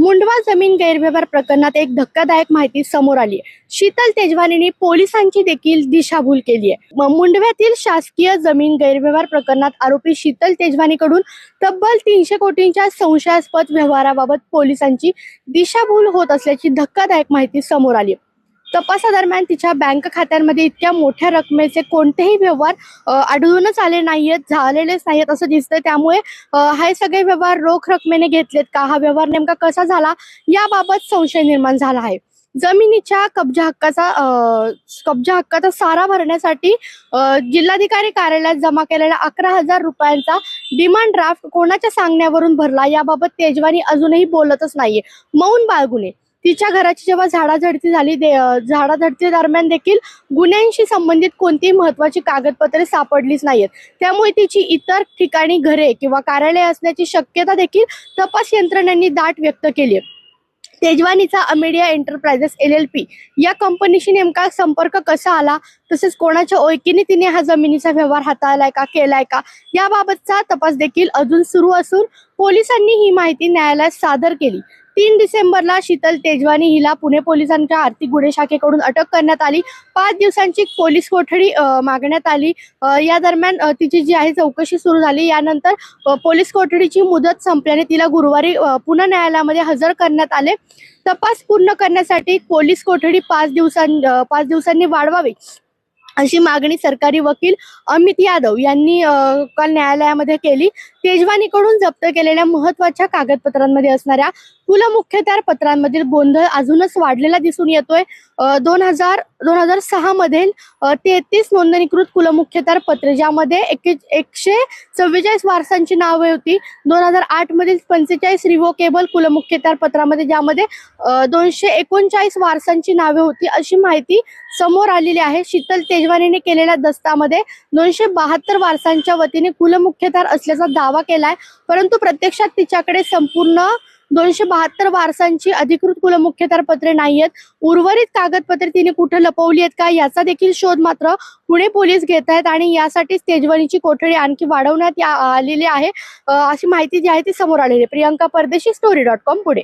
मुंडवा जमीन गैरव्यवहार प्रकरणात एक धक्कादायक माहिती समोर आली. शीतल तेजवानीने पोलिसांची देखील दिशाभूल केली आहे. मुंडव्यातील शासकीय जमीन गैरव्यवहार प्रकरणात आरोपी शीतल तेजवानीकडून तब्बल तीनशे कोटींच्या संशयास्पद व्यवहाराबाबत पोलिसांची दिशाभूल होत असल्याची धक्कादायक माहिती समोर आली. आहे तपासादरम्यान तिच्या बँक खात्यांमध्ये इतक्या मोठ्या रकमेचे कोणतेही व्यवहार आढळूनच आले नाहीयेत झालेलेच नाहीयेत असं दिसतंय. त्यामुळे हे सगळे व्यवहार रोख रकमेने घेतलेत का? हा व्यवहार नेमका कसा झाला? याबाबत संशय निर्माण झाला आहे. जमिनीच्या कब्जा हक्काचा कब्जा हक्काचा सारा भरण्यासाठी जिल्हाधिकारी कार्यालयात जमा केलेला अकरा हजार रुपयांचा डिमांड ड्राफ्ट कोणाच्या सांगण्यावरून भरला? याबाबत तेजवानी अजूनही बोलतच नाहीये. मौन बाळगुणे तिच्या घराची जेव्हा झाडाझडती झाली झाडाझडती दरम्यान देखील गुन्ह्यांशी संबंधित कोणतीही महत्वाची कागदपत्रे सापडलीच नाहीत त्यामुळे तिची इतर ठिकाणी घरे किंवा कार्यालय असण्याची शक्यता देखील तपास यंत्रणांनी दाट व्यक्त केली आहे. तेजवानीचा Amedia enterprises L L P या कंपनीशी नेमका संपर्क कसा आला? तसेच कोणाच्या ओळखीने तिने हा जमिनीचा व्यवहार हाताळलाय का केलाय का? याबाबतचा तपास देखील अजून सुरू असून पोलिसांनी ही माहिती न्यायालयात सादर केली. तीन डिसेंबरला शीतल तेजवानी हिला पुणे पोलिसांच्या आर्थिक गुन्हे शाखेकडून अटक करण्यात आली. पाच दिवसांची पोलीस कोठडी मागण्यात आली. या दरम्यान तिची जी आहे चौकशी सुरू झाली. यानंतर पोलीस कोठडीची मुदत संपल्याने तिला गुरुवारी पुन्हा न्यायालयामध्ये हजर करण्यात आले. तपास पूर्ण करण्यासाठी पोलीस कोठडी पाच दिवसां पाच दिवसांनी वाढवावी. अशी मागणी सरकारी वकील अमित यादव यांनी काल न्यायालयामध्ये केली. तेजवानीकडून जप्त केलेल्या महत्त्वाच्या कागदपत्रांमध्ये असणाऱ्या कुलमुख्यतार पत्रांमधील गोंधळ अजूनच वाढलेला दिसून येतोय. दोन हजार दोन हजार सहा मध्ये तेहतीस नोंदणीकृत कुलमुख्यतार पत्रे ज्यामध्ये एके एकशे चव्वेचाळीस वारसांची नावे होती. दोन हजार आठ मधील पंचेचाळीस रिव्होकेबल कुलमुख्यतार पत्रामध्ये ज्यामध्ये दोनशे एकोणचाळीस वारसांची नावे होती अशी माहिती समोर आलेली आहे. शीतल तेजवानीने केलेल्या दस्तामध्ये दोनशे बहात्तर वारसांच्या वतीने कुलमुख्यतार असल्याचा दावा केलाय. परंतु प्रत्यक्षात तिच्याकडे संपूर्ण दोनशे बहात्तर वारसांची अधिकृत कुलमुख्यत्यार पत्रे आहेत उर्वरित कागदपत्रे तिने कुठे लपवली आहेत का? याचा देखील शोध मात्र पुणे पोलीस घेत आहेत आणि यासाठी तेजवानीची कोठडी आणखी वाढवण्यात आलेली आहे. अशी माहिती जी आहे ती समोर आलेली आहे. प्रियंका परदेशी स्टोरी डॉट कॉम पुणे.